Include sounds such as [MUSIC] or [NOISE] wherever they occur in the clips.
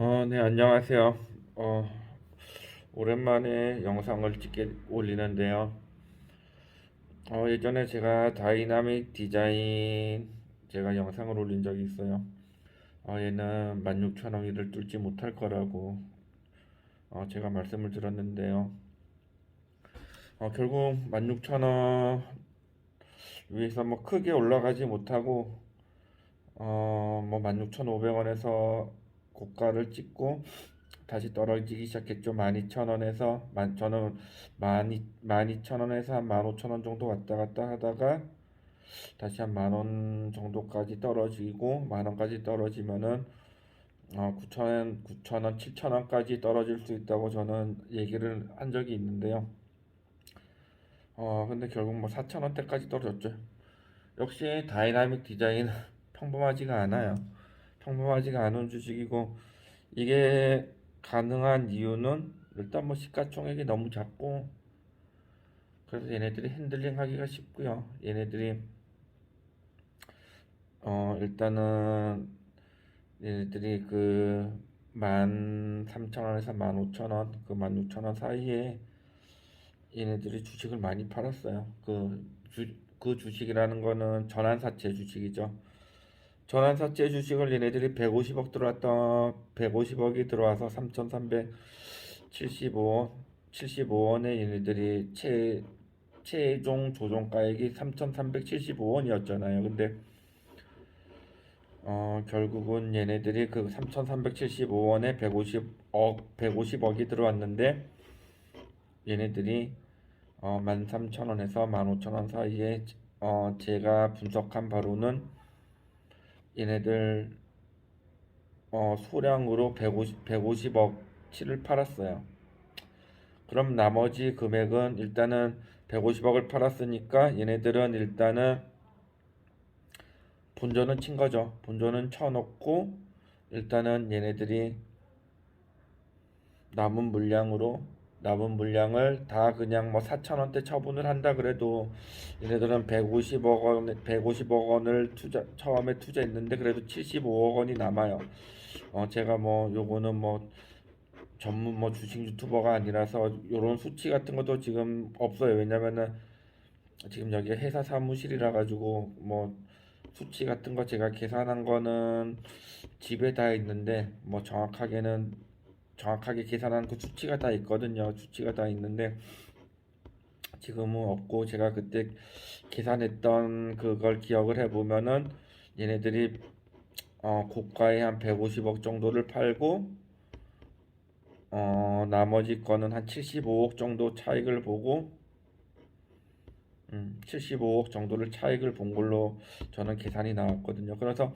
어, 네, 안녕하세요. 어, 오랜만에 영상을 찍게 올리는데요. 어, 예전에 제가 다이나믹 디자인 제가 영상을 올린 적이 있어요. 어, 얘는 16,000원을 뚫지 못할 거라고 어, 제가 말씀을 드렸는데요. 어, 결국 16,000원 위에서 뭐 크게 올라가지 못하고 어, 뭐 16,500원에서 고가를 찍고 다시 떨어지기 시작했죠. 12,000원에서 만 저는 12,000원에서 한 15,000원 정도 왔다 갔다 하다가 다시 한 만 원 정도까지 떨어지고 만 원까지 떨어지면은 어, 9,000원, 9,000원, 7,000원까지 떨어질 수 있다고 저는 얘기를 한 적이 있는데요. 어, 근데 결국 뭐 4,000원대까지 떨어졌죠. 역시 다이나믹 디자인 [LAUGHS] 평범하지가 않아요. 평범하지가 않은 주식이고 이게 가능한 이유는 일단 뭐 시가총액이 너무 작고 그래서 얘네들이 핸들링 하기가 쉽고요. 얘네들이 어 일단은 얘네들이 그 13,000원에서 15,000원, 그 16,000원 사이에 얘네들이 주식을 많이 팔았어요. 그 주, 그 주식이라는 거는 전환사채 주식이죠. 전환사채 주식을 얘네들이 150억 들어왔던 150억이 들어와서 3,375원 75원에 얘네들이 최 최종 조정가액이 3,375원이었잖아요. 근데 어 결국은 얘네들이 그 3,375원에 150억 150억이 들어왔는데 얘네들이 어 13,000원에서 15,000원 사이에 어 제가 분석한 바로는 얘네들 어, 소량으로 150, 150억치를 팔았어요. 그럼 나머지 금액은 일단은 150억을 팔았으니까 얘네들은 일단은 본전은 친 거죠. 본전은 쳐놓고 일단은 얘네들이 남은 물량으로 남은 물량을 다 그냥 뭐 4천 원대 처분을 한다 그래도 얘네들은 150억 원, 150억 원을 투자, 처음에 투자했는데 그래도 75억 원이 남아요. 어, 제가 뭐 요거는 뭐 전문 뭐 주식 유튜버가 아니라서 요런 수치 같은 것도 지금 없어요. 왜냐면은 지금 여기 회사 사무실이라 가지고 뭐 수치 같은 거 제가 계산한 거는 집에 다 있는데 뭐 정확하게는 정확하게 계산한 그 수치가 다 있거든요. 수치가 다 있는데 지금은 없고 제가 그때 계산했던 그걸 기억을 해보면은 얘네들이 어, 고가에 한 150억 정도를 팔고 어, 나머지 거는 한 75억 정도 차익을 보고 음, 75억 정도를 차익을 본 걸로 저는 계산이 나왔거든요. 그래서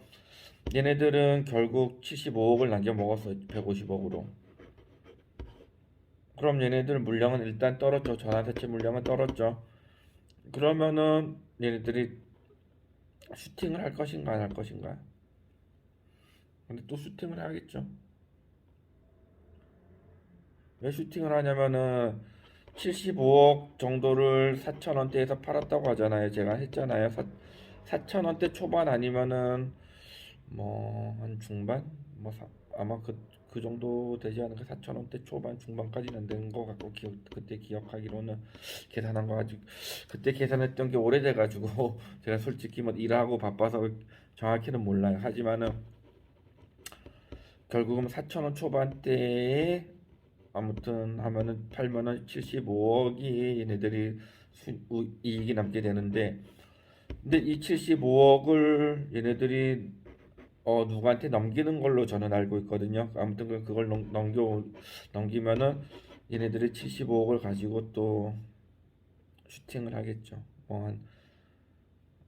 얘네들은 결국 75억을 남겨 먹었어요. 150억으로. 그럼 얘네들 물량은 일단 떨어져. 전환사채 물량은 떨어져. 그러면은 얘네들이 슈팅을 할 것인가 안 할 것인가? 근데 또 슈팅을 해야겠죠. 왜 슈팅을 하냐면은 75억 정도를 4천원대에서 팔았다고 하잖아요. 제가 했잖아요. 4, 4천원대 초반 아니면은 뭐 한 중반? 뭐 사, 아마 그, 그 정도 되지 않을까 4천 원대 초반 중반까지는 된거 같고 기억, 그때 기억하기로는 계산한 거 아직 그때 계산했던 게 오래돼 가지고 [LAUGHS] 제가 솔직히 뭐 일하고 바빠서 정확히는 몰라요. 하지만은 결국은 4천 원 초반대에 아무튼 하면은 팔면은 75억이 얘네들이 수, 우, 이익이 남게 되는데 근데 이 75억을 얘네들이 어 누구한테 넘기는 걸로 저는 알고 있거든요. 아무튼 그- 그걸 넘, 넘겨 넘기면은 얘네들이 75억을 가지고 또 슈팅을 하겠죠. 뭐한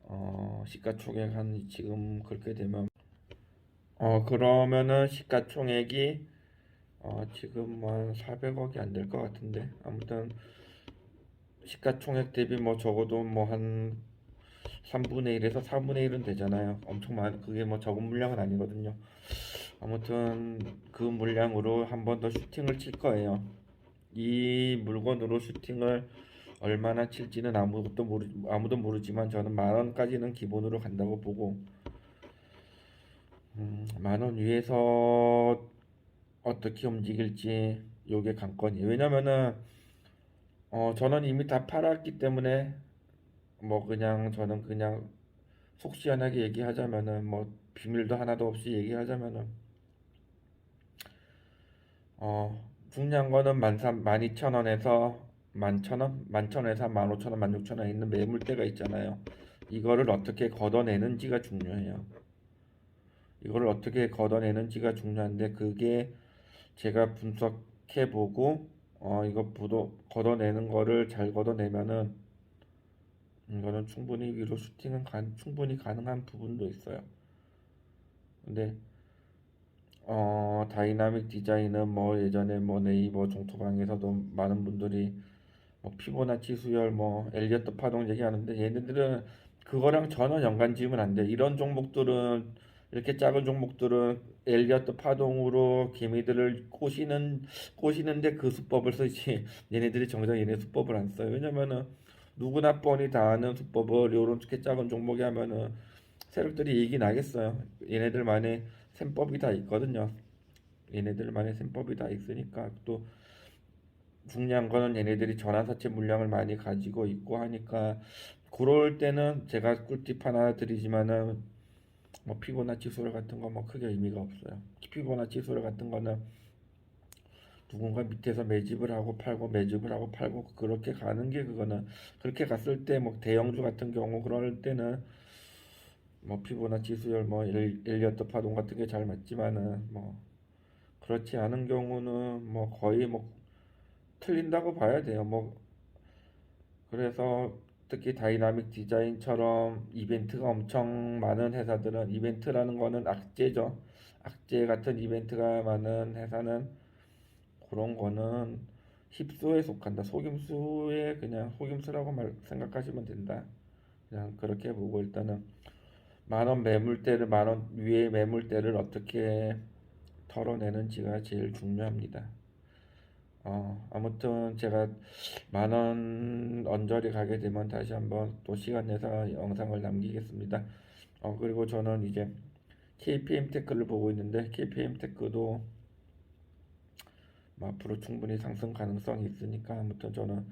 어, 시가총액 한 지금 그렇게 되면 어 그러면은 시가총액이 어 지금 뭐 400억이 안 될 것 같은데 아무튼 시가총액 대비 뭐 적어도 뭐한 3분의 1에서 4분의 1은 되잖아요. 엄청 많 그게 뭐 적은 물량은 아니거든요. 아무튼 그 물량으로 한 번 더 슈팅을 칠 거예요. 이 물건으로 슈팅을 얼마나 칠지는 아무것도 모르 아무도 모르지만 저는 만 원까지는 기본으로 간다고 보고 음, 만원 위에서 어떻게 움직일지 요게 관건이에요. 왜냐면은 어 저는 이미 다 팔았기 때문에 뭐 그냥 저는 그냥 속 시원하게 얘기하자면은 뭐 비밀도 하나도 없이 얘기하자면은 어 중요한 거는 만삼 만이천 원에서 만천 원, 만천 원에서 만오천 원, 만육천 원 있는 매물대가 있잖아요. 이거를 어떻게 걷어내는지가 중요해요. 이거를 어떻게 걷어내는지가 중요한데 그게 제가 분석해 보고 어 이거 부도 걷어내는 거를 잘 걷어내면은 이거는 충분히 위로 슈팅은 가, 충분히 가능한 부분도 있어요. 근데 어 다이나믹 디자인은 뭐 예전에 뭐 네이버 종토방에서도 많은 분들이 뭐 피보나치 수열 뭐 엘리어트 파동 얘기하는데 얘네들은 그거랑 전혀 연관 지으면 안 돼. 이런 종목들은 이렇게 작은 종목들은 엘리어트 파동으로 개미들을 꼬시는 꼬시는데 그 수법을 쓰지 [LAUGHS] 얘네들이 정작 얘네 수법을 안 써요. 왜냐면은 누구나 뻔히 다 아는 수법을 요렇게 작은 종목에 하면은 세력들이 이익이 나겠어요. 얘네들만의 셈법이 다 있거든요. 얘네들만의 셈법이 다 있으니까 또 중요한 거는 얘네들이 전환사채 물량을 많이 가지고 있고 하니까 그럴 때는 제가 꿀팁 하나 드리지만은 뭐 피보나치 수열 같은 거 뭐 크게 의미가 없어요. 피보나치 수열 같은 거는 누군가 밑에서 매집을 하고 팔고 매집을 하고 팔고 그렇게 가는 게 그거는 그렇게 갔을 때 뭐 대형주 같은 경우 그럴 때는 뭐 피보나치 수열 뭐 엘- 엘리어트 파동 같은 게 잘 맞지만은 뭐 그렇지 않은 경우는 뭐 거의 뭐 틀린다고 봐야 돼요. 뭐 그래서 특히 다이나믹 디자인처럼 이벤트가 엄청 많은 회사들은 이벤트라는 거는 악재죠. 악재 같은 이벤트가 많은 회사는 그런 거는 힙소에 속한다. 속임수에 그냥 속임수라고 말 생각하시면 된다. 그냥 그렇게 보고 일단은 만원 매물대를 만원 위에 매물대를 어떻게 털어내는지가 제일 중요합니다. 어, 아무튼 제가 만원 언저리 가게 되면 다시 한번 또 시간 내서 영상을 남기겠습니다. 어, 그리고 저는 이제 KPM 테크를 보고 있는데 KPM 테크도 뭐 앞으로 충분히 상승 가능성이 있으니까 아무튼 저는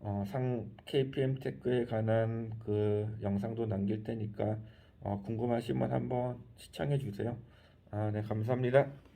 어, 상 KPM 테크에 관한 그 영상도 남길 테니까 어, 궁금하시면 한번 시청해 주세요. 아, 네, 감사합니다.